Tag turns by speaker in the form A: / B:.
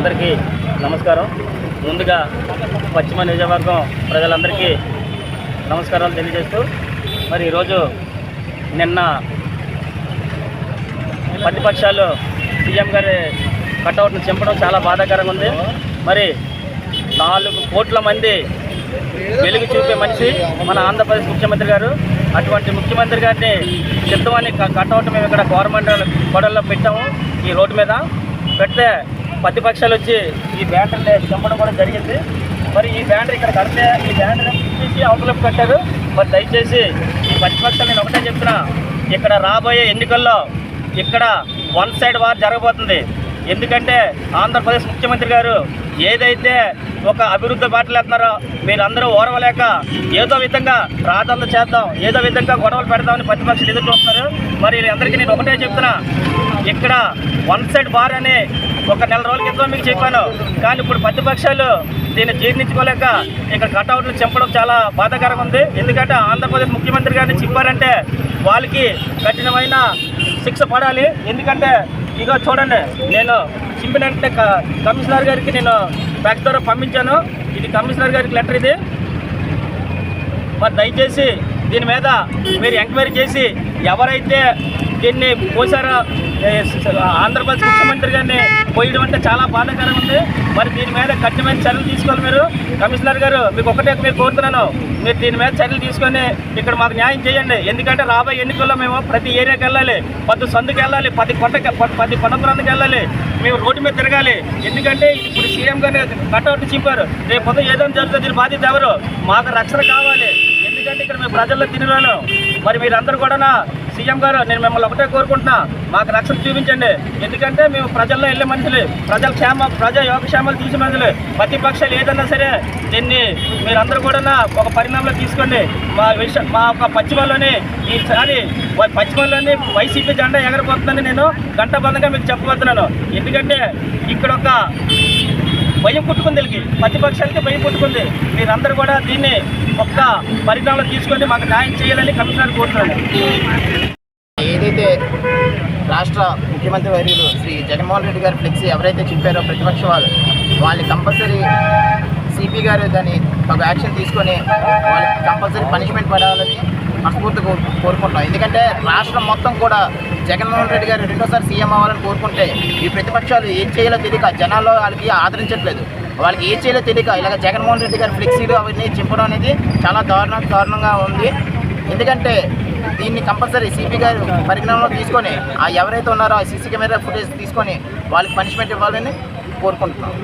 A: అందరికీ నమస్కారం. ముందుగా పశ్చిమ నియోజకవర్గం ప్రజలందరికీ నమస్కారాలు తెలియజేస్తూ మరి ఈరోజు నిన్న ప్రతిపక్షాలు సీఎం గారి కటౌట్ను చంపడం చాలా బాధాకరంగా ఉంది. మరి నాలుగు కోట్ల మంది వెలుగు చూపే మనిషి మన ఆంధ్రప్రదేశ్ ముఖ్యమంత్రి గారు. అటువంటి ముఖ్యమంత్రి గారిని చిత్తమని కట్అవుట్ మేము ఇక్కడ గవర్నమెంట్ గొడవల్లో పెట్టాము ఈ రోడ్డు మీద. పెడితే ప్రతిపక్షాలు వచ్చి ఈ బ్యానర్ని చంపడం కూడా జరిగింది. మరి ఈ బ్యానర్ ఇక్కడ కడితే ఈ బ్యానర్ తీసి అవతలకు కట్టారు. మరి దయచేసి ఈ ప్రతిపక్షాలు నేను ఒకటే చెప్తున్నా. ఇక్కడ రాబోయే ఎన్నికల్లో ఇక్కడ వన్ సైడ్ వార్ జరగబోతుంది. ఎందుకంటే ఆంధ్రప్రదేశ్ ముఖ్యమంత్రి గారు ఏదైతే ఒక అభివృద్ధి బాటలు వెళ్తున్నారో మీరందరూ ఓరవలేక ఏదో విధంగా ప్రార్థనలు చేద్దాం ఏదో విధంగా గొడవలు పెడదామని ప్రతిపక్షాలు ఎదురు చూస్తున్నారు. మరి అందరికీ నేను ఒకటే చెప్తున్నా ఇక్కడ వన్ సైడ్ బార్ అని ఒక నెల రోజుల క్రితం మీకు చెప్పాను. కానీ ఇప్పుడు ప్రతిపక్షాలు దీన్ని జీర్ణించుకోలేక ఇక్కడ కటౌట్లు చంపడం చాలా బాధాకరంగా ఉంది. ఎందుకంటే ఆంధ్రప్రదేశ్ ముఖ్యమంత్రి గారిని చెప్పారంటే వాళ్ళకి కఠినమైన శిక్ష పడాలి. ఎందుకంటే ఇక చూడండి నేను చింపినంటే క- కమిషనర్ గారికి నేను బ్యాక్ ద్వారా పంపించాను. ఇది కమిషనర్ గారికి లెటర్ ఇది. మరి దయచేసి దీని మీద మీరు ఎంక్వైరీ చేసి ఎవరైతే దీన్ని పోసారో ఆంధ్రప్రదేశ్ ముఖ్యమంత్రి గారిని పోయడం అంటే చాలా బాధాకరంగా ఉంది. మరి దీని మీద కఠినమైన చర్యలు తీసుకోవాలి మీరు. కమిషనర్ గారు మీకు ఒకటే మీరు కోరుతున్నాను. మీరు దీని మీద చర్యలు తీసుకొని ఇక్కడ మాకు న్యాయం చేయండి. ఎందుకంటే రాబోయే ఎన్నికల్లో మేము ప్రతి ఏరియాకి వెళ్ళాలి. పది సందుకు వెళ్ళాలి. పది కొండకి పది కొండ ప్రాంతానికి వెళ్ళాలి. మేము రోడ్డు మీద తిరగాలి. ఎందుకంటే ఇప్పుడు సీఎం గారిని కట్అవుట్ చెప్పారు. రేపు పొద్దు ఏదైనా జరుగుతుంది దీని బాధ్యత ఎవరు? మాకు రక్షణ కావాలి. ఎందుకంటే ఇక్కడ మేము ప్రజల్లో తిరిగాను మరి మీరందరూ కూడా సీఎం గారు నేను మిమ్మల్ని ఒకటే కోరుకుంటున్నా మాకు రక్షణ చూపించండి. ఎందుకంటే మేము ప్రజల్లో వెళ్ళే మనుషులు. ప్రజల క్షేమ ప్రజా యోగక్షేమాలు చూసే మనుషులు. ప్రతిపక్షాలు ఏదన్నా సరే దీన్ని మీరందరూ కూడా ఒక పరిణామంలో తీసుకోండి. మా విష మా యొక్క పశ్చిమలోనే ఈసారి పశ్చిమలోనే వైసీపీ జెండా ఎగరబోతుందని నేను గంటబంధంగా మీకు చెప్పబోతున్నాను. ఎందుకంటే ఇక్కడ ఒక భయం పుట్టుకుంది వీళ్ళకి. ప్రతిపక్షాలకి భయం పుట్టుకుంది. మీరందరూ కూడా దీన్ని ఒక్క పరిణామంలో తీసుకొని మాకు న్యాయం చేయాలని కమిషనర్ కోరుతున్నాను
B: ఏదైతే రాష్ట్ర ముఖ్యమంత్రి వర్యులు శ్రీ జగన్మోహన్ రెడ్డి గారు ఫ్లెక్సీ ఎవరైతే చెప్పారో ప్రతిపక్ష వాళ్ళు వాళ్ళు కంపల్సరీ సిపి గారు దాన్ని ఒక యాక్షన్ తీసుకొని వాళ్ళకి కంపల్సరీ పనిష్మెంట్ పడాలని మనస్ఫూర్తి కోరుకుంటున్నాం. ఎందుకంటే రాష్ట్రం మొత్తం కూడా జగన్మోహన్ రెడ్డి గారు రెండోసారి సీఎం అవ్వాలని కోరుకుంటే ఈ ప్రతిపక్షాలు ఏం చేయాలో తెలియక జనాల్లో వాళ్ళకి ఆదరించట్లేదు. వాళ్ళకి ఏం చేయాలో తెలియక ఇలాగ జగన్మోహన్ రెడ్డి గారి ఫ్లెక్సీలు అవన్నీ చింపడం అనేది చాలా దారుణ దారుణంగా ఉంది. ఎందుకంటే దీన్ని కంపల్సరీ సిపి గారు పరిజ్ఞానంలో తీసుకొని ఆ ఎవరైతే ఉన్నారో ఆ సీసీ కెమెరా ఫుటేజ్ తీసుకొని వాళ్ళకి పనిష్మెంట్ ఇవ్వాలని కోరుకుంటున్నాం.